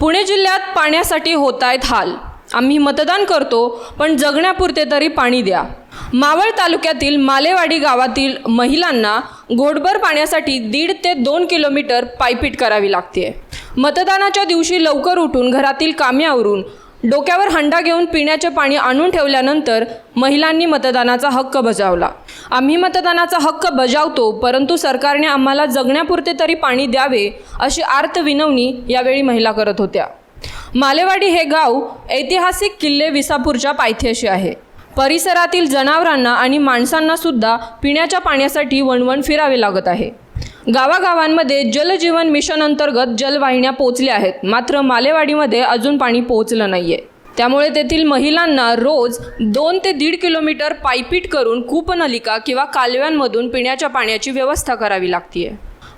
पुणे जिल्ह्यात पाण्यासाठी होत आहेत हाल. आम्ही मतदान करतो पण जगण्यापुरते तरी पाणी द्या. मावळ तालुक्यातील मालेवाडी गावातील महिलांना गोडभर पाण्यासाठी दीड ते दोन किलोमीटर पायपीट करावी लागते मतदानाच्या दिवशी लवकर उठून घरातील कामे आवरून डोक्यावर हंडा घेऊन पिण्याचे पाणी आणून ठेवल्यानंतर महिलांनी मतदानाचा हक्क बजावला. आम्ही मतदानाचा हक्क बजावतो परंतु सरकारने आम्हाला जगण्यापुरते तरी पाणी द्यावे अशी आर्त विनवणी यावेळी महिला करत होत्या. मालेवाडी हे गाव ऐतिहासिक किल्ले विसापूरच्या पायथ्याशी आहे. परिसरातील जनावरांना आणि माणसांना सुद्धा पिण्याच्या पाण्यासाठी वणवण फिरावे लागत आहे. गावागावांमध्ये जलजीवन मिशन अंतर्गत जलवाहिन्या पोचल्या आहेत. मात्र मालेवाडीमध्ये अजून पाणी पोहोचलं नाहीये. त्यामुळे तेथील महिलांना रोज दोन ते दीड किलोमीटर पायपीट करून कूपनलिका किंवा कालव्यांमधून पिण्याच्या पाण्याची व्यवस्था करावी लागतीये.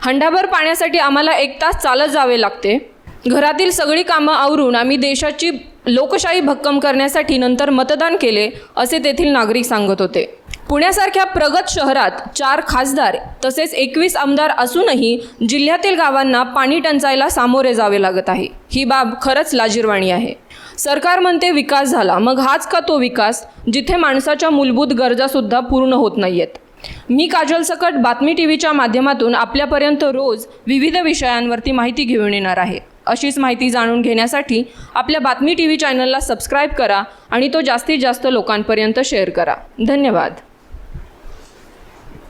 हंडाभर पाण्यासाठी आम्हाला एक तास चालत जावे लागते. घरातील सगळी कामं आवरून आम्ही देशाची लोकशाही भक्कम करण्यासाठी नंतर मतदान केले असे तेथील नागरिक सांगत होते. पुण्यासारख्या प्रगत शहरात चार खासदार तसेच एकवीस आमदार असूनही जिल्ह्यातील गावांना पाणी टंचाईला सामोरे जावे लागत आहे. ही बाब खरंच लाजीरवाणी आहे. सरकार म्हणते विकास झाला मग हाच का तो विकास जिथे माणसाच्या मूलभूत गरजासुद्धा पूर्ण होत नाहीयेत? मी काजल सकट बातमी टी व्हीच्या माध्यमातून आपल्यापर्यंत रोज विविध विषयांवरती माहिती घेऊन येणार आहे. अशीच माहिती जाणून घेण्यासाठी आपल्या बातमी टी व्ही चॅनलला सबस्क्राईब करा आणि तो जास्तीत जास्त लोकांपर्यंत शेअर करा. धन्यवाद.